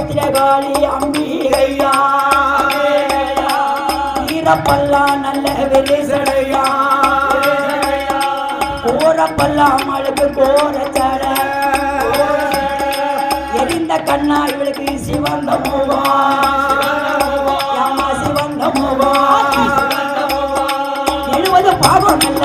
பத்திரகாளி அம்பிகையா ஈரப்பல்லா நல்ல விரிசடையா கோரப்பல்லா அம்மாளுக்கு கோரச்சட எரிந்த கண்ணா இவளுக்கு சிவந்த மூவா சிவந்த மூவா எழுபது பாவம் நல்ல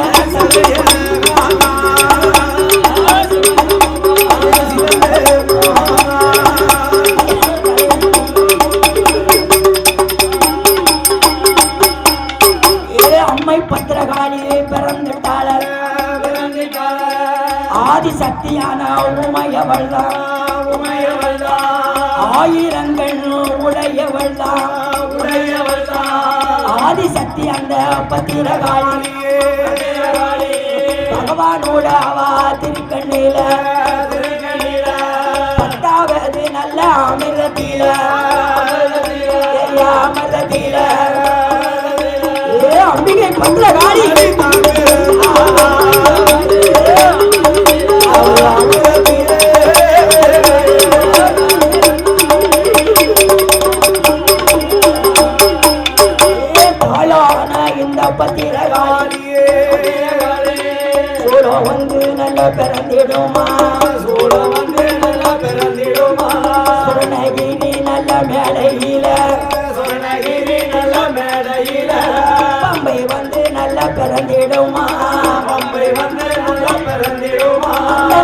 ஆதி சக்தியான உமையவள் ஆயிரங்கள் உடையவள் ஆதி சக்தி அந்த பத்திரகாளி பகவானோட அவா திருக்கண்ணில பத்தாவது நல்ல அமிர்தத்தில அமிர்தத்தில அம்பிகை பத்திரகாளி.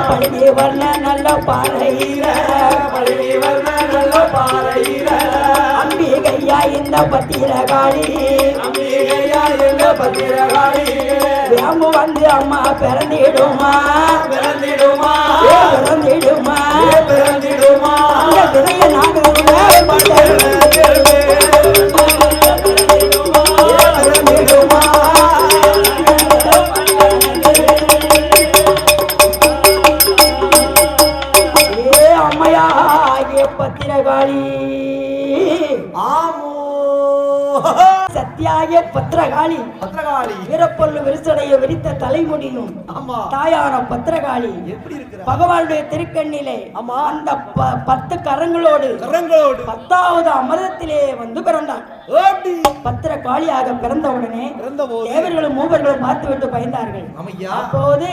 நல்ல பழுதி வர்ண நல்ல பாறையில. அம்பிகையா இந்த பத்திரகாளி வேம்பு வந்து அம்மா பிறந்திடுமா? பிறந்திடுமா? பிறந்திடுமா? பிறந்திடுமா? அந்த திரைய நாடு சத்தியாகிய பத்திரகாளி பத்திரகாளி வீரப்பல்லு விரிசடைய விரித்த தலைமுடியும் ஆமா. தாயான பத்திரகாளி எப்படி இருக்கிற பகவானுடைய திருக்கண்ணிலே ஆமா. அந்த பத்து கரங்களோடு கரங்களோடு. பத்தாவது அமரத்திலே வந்து பிறந்தான் ஓடி பத்திர காளியாக பிறந்தவுடனே பிறந்தபோது. தேவர்களும் மூவர்களும் பார்த்துவிட்டு பயந்தார்கள். ஆமையா அப்போது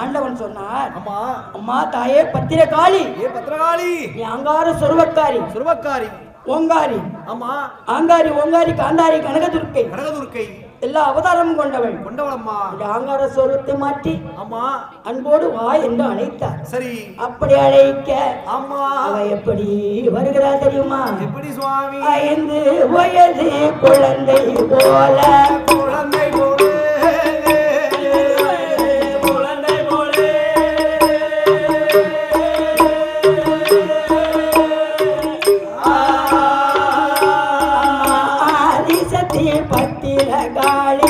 ஆண்டவன் சொன்னார் ஆமா. அம்மா தாயே பத்திர காளி பத்திரகாளி நீ அங்கார சொருவக்காரி சுருவக்காரி ஓங்காரி. ஆமா. ஆங்காரி ஓங்காரி காந்தாரி கனகதுர்க்கை. கனகதுர்க்கை. எல்லா அவதாரமும் கொண்டவள். கொண்டவளம்மா. இந்த ஆங்கார சொருவத்தை மாற்றி ஆமா. அன்போடு வா என்று அழைத்தார். சரி. அப்படி அழைக்க ஆமா. அவ எப்படி வருகிறா தெரியுமா? எப்படி சுவாமி? ஐந்து வயது குழந்தை போல. குழந்தை போலே. பத்திர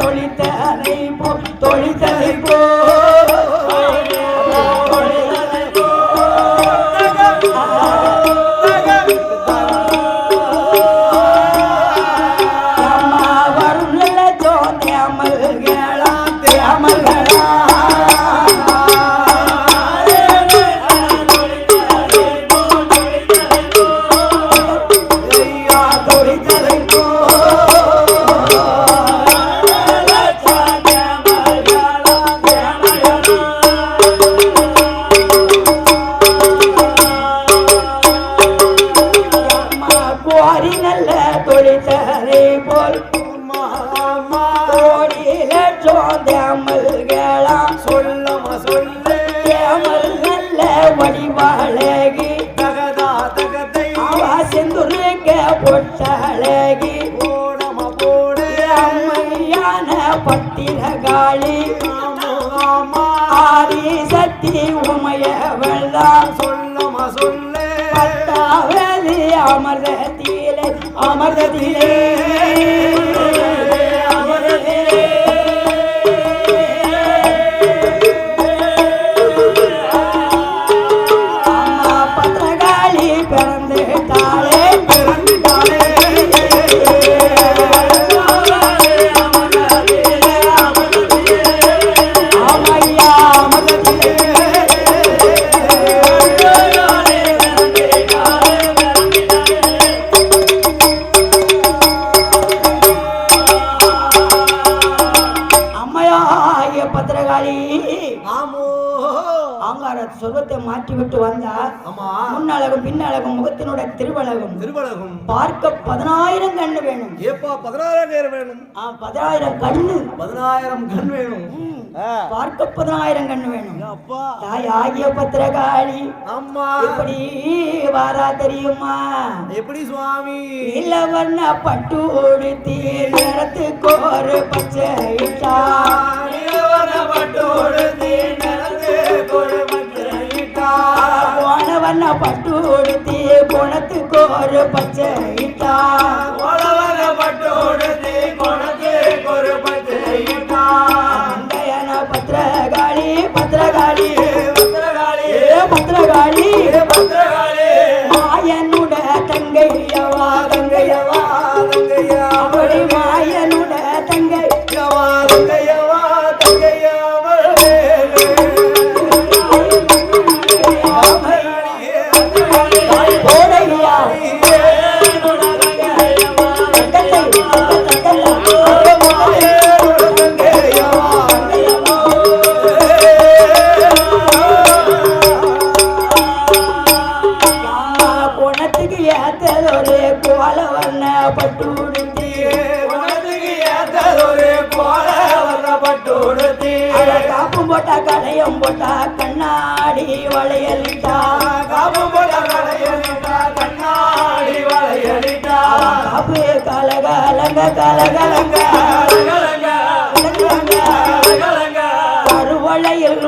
நல்ல தேமல்களா சொல்லமா சொல்லு. தேமல் நல்ல வடிவாழகி தகதா தகதை அவா செந்துருக்க பொட்டழகி போடமா போடு. அம்மையான பட்டில காளி ஆதி சக்தி உமையவள்தா சொல்லமா சொல்லு. பட்டாவலி அமர்தத்திலே அமர்தத்திலே ஆமா. முன்னழகும் பின்னழகும் முகத்தினுடைய திருவழகும். திருவழகும். பார்க்க பதினாயிரம் கண்ணு வேணும். ஏப்பா பதினாயிரம் பேர் வேணும். ஆ, பதினாயிரம் கண்ணு. பதினாயிரம் கண் வேணும். பார்க்க பதினாயிரம் கண்ணு வேணும். அப்பா. தாய் ஆகிய பத்திரகாளி. அம்மா எப்படி வாரா தெரியுமா? எப்படி சுவாமி? இளவண்ண பட்டு உடுத்தி நிறத்துக்கு ஒரு பச்சை இட்டா. போனவண்ண பட்டு உடுத்தி குணத்துக்கு ஒரு பச்சை இட்டா.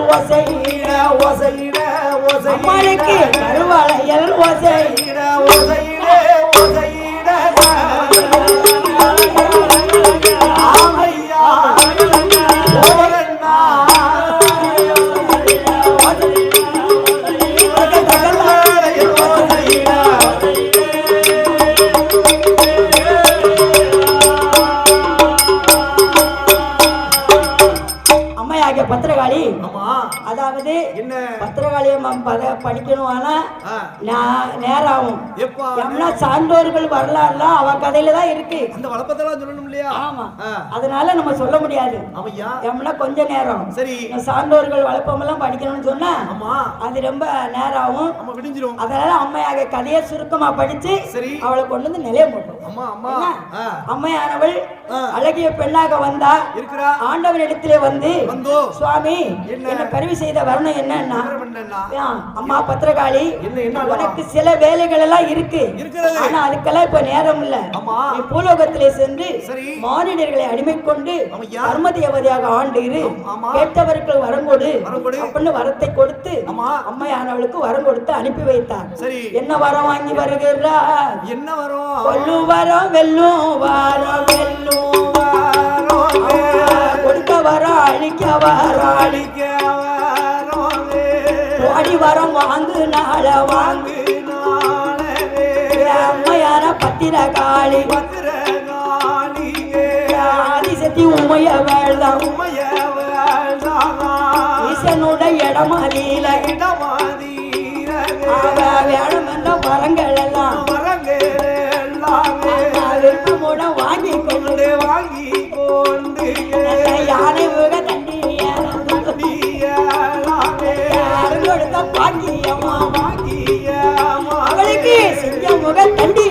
கருவளையில் ஒசை அம்மாளுக்கு கருவளையல் ஒசை பத்திரகாளி. அதாவது என்ன? பத்திரகாளியை ம- பத படிக்கணும். ஆனா நேரம் ஆகும் எம்னா சான்றோர்கள் வரலாறுலாம் அவ கதையில தான் இருக்கு. அந்த வளப்பத்தெல்லாம் சொல்லணும் இல்லையா? ஆமா. அதனால நம்ம சொல்ல முடியாது. எம்னா கொஞ்ச நேரம். சரி. சான்றோர்கள் வளப்பமெல்லாம் படிக்கணும்னு சொன்னா அது ரொம்ப நேரம் ஆகும் விடிஞ்சிரும். அதனால அம்மையாக கதையை சுருக்கமா படிச்சு சரி. அவளை கொண்டு வந்து நிலைய போட்டோம் அம்மையானவள். அழகிய பெண்ணாக வந்தா இருக்கிறா? ஆண்டவரிடத்திலே வந்து வந்தோ. சுவாமி என்ன? கருவி செய்த வரணும் என்னன்னா அம்மா பத்திரகாளி உனக்கு சில வேலைகள் எல்லாம் இருக்கு. ஆனா அதுக்கெல்லாம் இப்ப நேரம் இல்ல. நீ பூலோகத்திலே சென்று மானிடர்களை அடிமை கொண்டு தேவதையாக ஆண்டு இரு. கேட்டவர்கள் வரம் கொடு. வரம். அப்படின்னு வரத்தை கொடுத்து அம்மையானவளுக்கு வரம் கொடுத்து அனுப்பி வைத்தார். என்ன வரம் வாங்கி வருகிறார் என்ன வரும்? வரம் வெல்லும் வரம் வெல்லும் அம்மா, கொடுக்க வரம் அழிக்க வரம் அழிக்க ஓடி வரம் வாங்கு நாள வாங்கு அம்மையான பத்திர காளி. ஆதிசக்தி உமைய வேள்தான். ஈசனுடைய இடமதியில. அவ வேணும் என்ற வரங்கள் எல்லாம். யானை முக தண்டிய யாரும் கொடுத்த பாக்கியம்மா அவளுக்கு செஞ்ச முக தண்டி.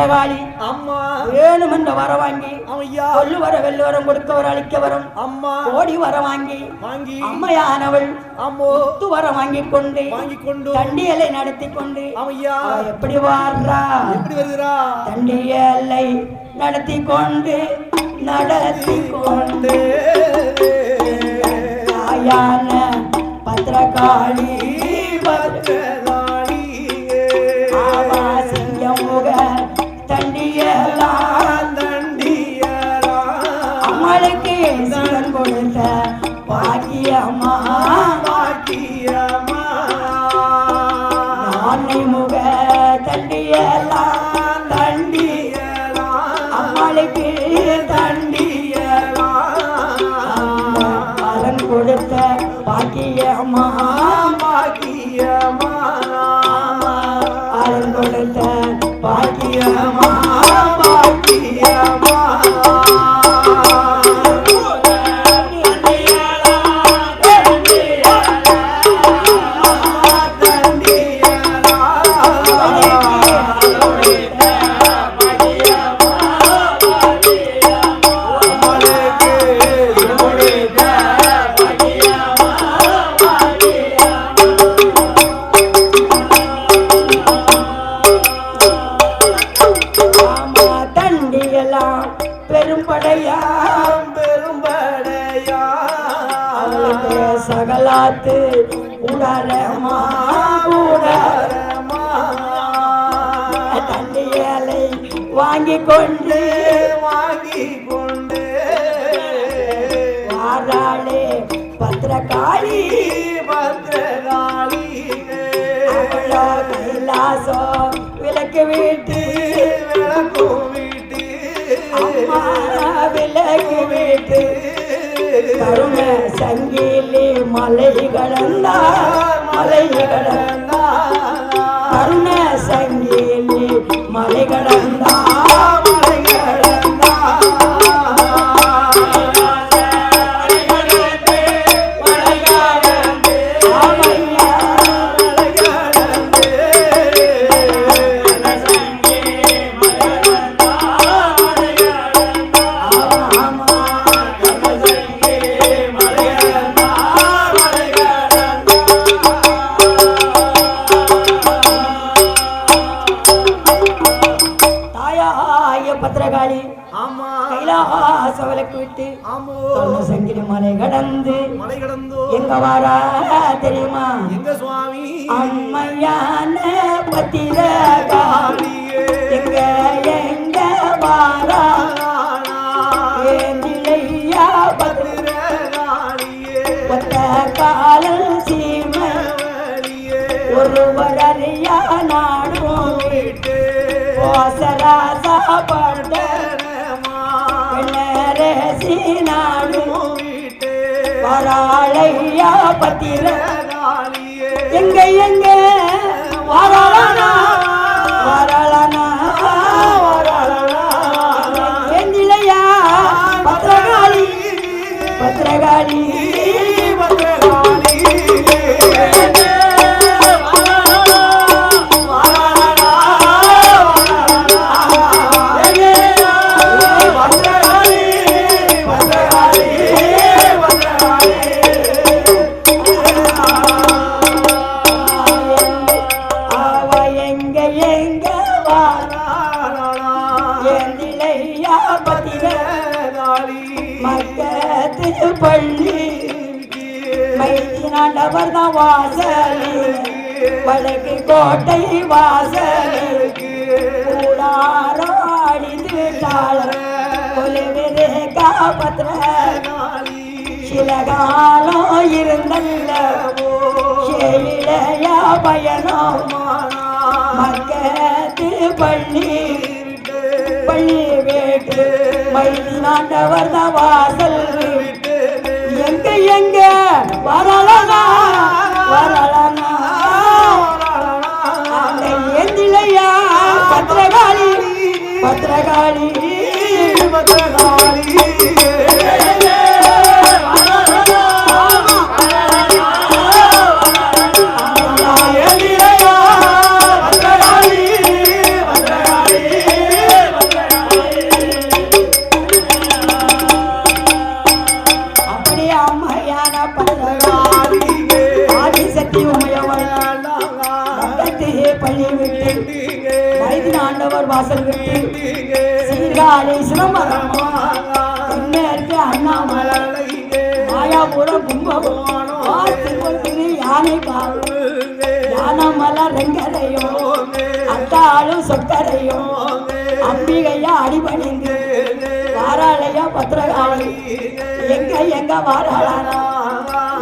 பத்திரகாளி அம்மா. வேணும் என்ற வர வாங்கி. ஐயா கொல்லு வர வெல்லு வரம் கொடுக்க வர அழிக்க வரும். அம்மா. ஓடி வர வாங்கி. வாங்கி. அம்மையானவள். அம்மோ. முத்து வர வாங்கி கொண்டு வாங்கி கொண்டு தண்டியலை நடத்தி கொண்டு ஐயா எப்படி வாடுறா எப்படி வருகிறா தண்டியலை நடத்தி கொண்டு நடத்தி கொண்டு தாயான பத்திரகாளி ஆவாசியம் பாக்கியமா? தண்டியெல்லாம் பெரும்படையா? அவளுக்கு சகலாத்து உடரமா உடரமா தண்டியலை வாங்கி கொண்டு வாங்கி கொண்டு வாராளே பத்திரகாளி. பத்திரகாளி கைலாசம் விளக்கு வீட்டு. விளக்கும் வீட்டு. அம்மா விளக்கு வீட்டு கருண சங்கிலி மலை கடந்தா மலை கடந்தா ஒருவர் அறியா நாடும் கோசராசா பட பின்னரசி நாடும் வராளையா பத்திர. எங்க எங்க? வரலனா காப்பத்திர சில காலம் இருந்தல்ல இளையா பயணம் மக்கத்து பள்ளி பள்ளி வேட்டு மயில் நாட்டவர் வாசல் எங்க எங்க வரலனா வரலனா அந்த ஏந்திலையா பத்திரகாளி பத்திரகாளி அப்படியே மாயாபுரம் கும்பகோணம் திருப்பத்திரி யானை காவல் யானமலை ரெங்கரையும் அத்தாளும் சொக்கரையும் அம்பிகையா அடிபணிந்து வாராளையா பத்திரகாளி எங்க எங்க என்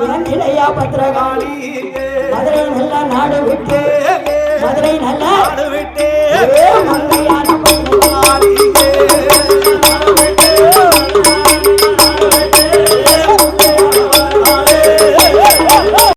இளநிலையா பத்திரகாளி மதுரை நல்ல நாடு விட்டு மதுரை நல்ல விட்டு மங்கையான பத்திரகாளி.